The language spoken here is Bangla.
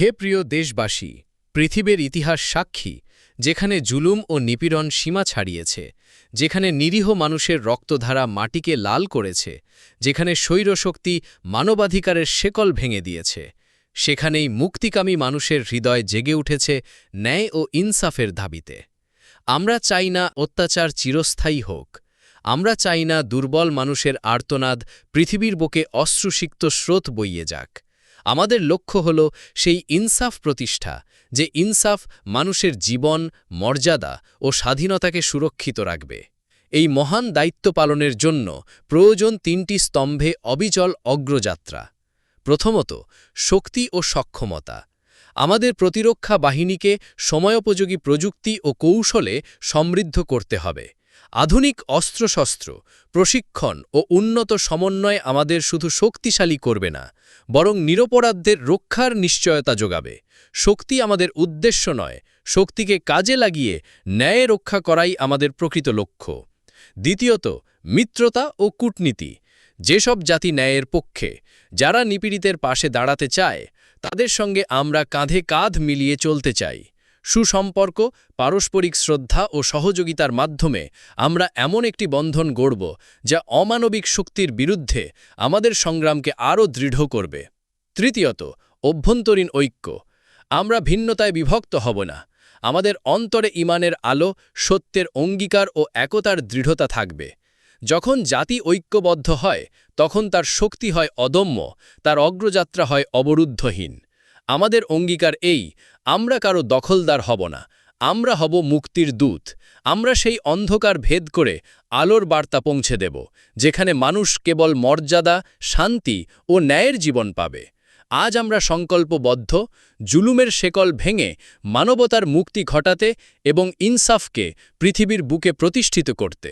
হে প্রিয় দেশবাসী, পৃথিবীর ইতিহাস সাক্ষী, যেখানে জুলুম ও নিপীড়ন সীমা ছাড়িয়েছে, যেখানে নিরীহ মানুষের রক্তধারা মাটিকে লাল করেছে, যেখানে স্বৈরশক্তি মানবাধিকারের শেকল ভেঙে দিয়েছে, সেখানেই মুক্তিকামী মানুষের হৃদয় জেগে উঠেছে ন্যায় ও ইনসাফের দাবিতে। আমরা চাই না অত্যাচার চিরস্থায়ী হোক, আমরা চাই না দুর্বল মানুষের আর্তনাদ পৃথিবীর বুকে অশ্রুসিক্ত স্রোত বইয়ে যাক। আমাদের লক্ষ্য হল সেই ইনসাফ প্রতিষ্ঠা, যে ইনসাফ মানুষের জীবন, মর্যাদা ও স্বাধীনতাকে সুরক্ষিত রাখবে। এই মহান দায়িত্ব পালনের জন্য প্রয়োজন তিনটি স্তম্ভে অবিচল অগ্রযাত্রা। প্রথমত, শক্তি ও সক্ষমতা। আমাদের প্রতিরক্ষা বাহিনীকে সময়োপযোগী প্রযুক্তি ও কৌশলে সমৃদ্ধ করতে হবে। আধুনিক অস্ত্রশস্ত্র, প্রশিক্ষণ ও উন্নত সমন্বয় আমাদের শুধু শক্তিশালী করবে না, বরং নিরপরাধদের রক্ষার নিশ্চয়তা যোগাবে। শক্তি আমাদের উদ্দেশ্য নয়, শক্তিকে কাজে লাগিয়ে ন্যায় রক্ষা করাই আমাদের প্রকৃত লক্ষ্য। দ্বিতীয়ত, মিত্রতা ও কূটনীতি। যেসব জাতি ন্যায়ের পক্ষে, যারা নিপীড়িতের পাশে দাঁড়াতে চায়, তাদের সঙ্গে আমরা কাঁধে কাঁধ মিলিয়ে চলতে চাই। সুসম্পর্ক, পারস্পরিক শ্রদ্ধা ও সহযোগিতার মাধ্যমে আমরা এমন একটি বন্ধন গড়ব যা অমানবিক শক্তির বিরুদ্ধে আমাদের সংগ্রামকে আরও দৃঢ় করবে। তৃতীয়ত, অভ্যন্তরীণ ঐক্য। আমরা ভিন্নতায় বিভক্ত হব না। আমাদের অন্তরে ইমানের আলো, সত্যের অঙ্গীকার ও একতার দৃঢ়তা থাকবে। যখন জাতি ঐক্যবদ্ধ হয়, তখন তার শক্তি হয় অদম্য, তার অগ্রযাত্রা হয় অবরুদ্ধহীন। আমাদের অঙ্গীকার এই, আমরা কারও দখলদার হব না, আমরা হব মুক্তির দূত, আমরা সেই অন্ধকার ভেদ করে আলোর বার্তা পৌঁছে দেব, যেখানে মানুষ কেবল মর্যাদা, শান্তি ও ন্যায়ের জীবন পাবে। আজ আমরা সংকল্পবদ্ধ, জুলুমের শেকল ভেঙে মানবতার মুক্তি ঘটাতে এবং ইনসাফকে পৃথিবীর বুকে প্রতিষ্ঠিত করতে।